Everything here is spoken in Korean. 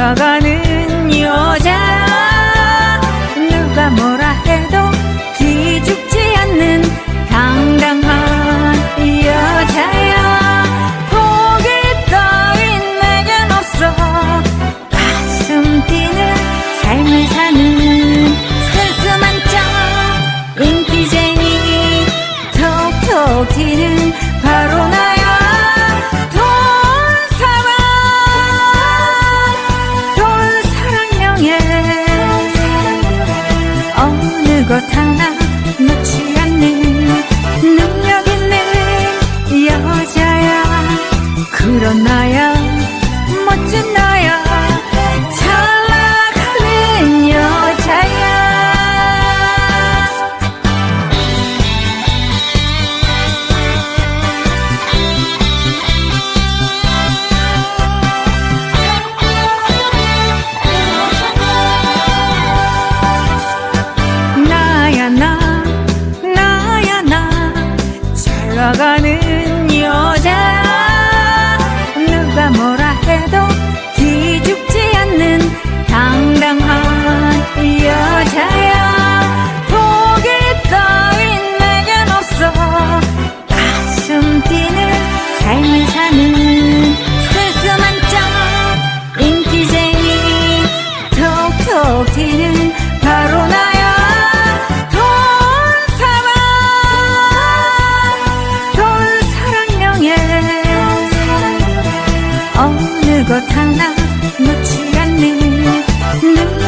걸어가는 여자 풀어놔야 어느 곳 하나 놓지 않는 눈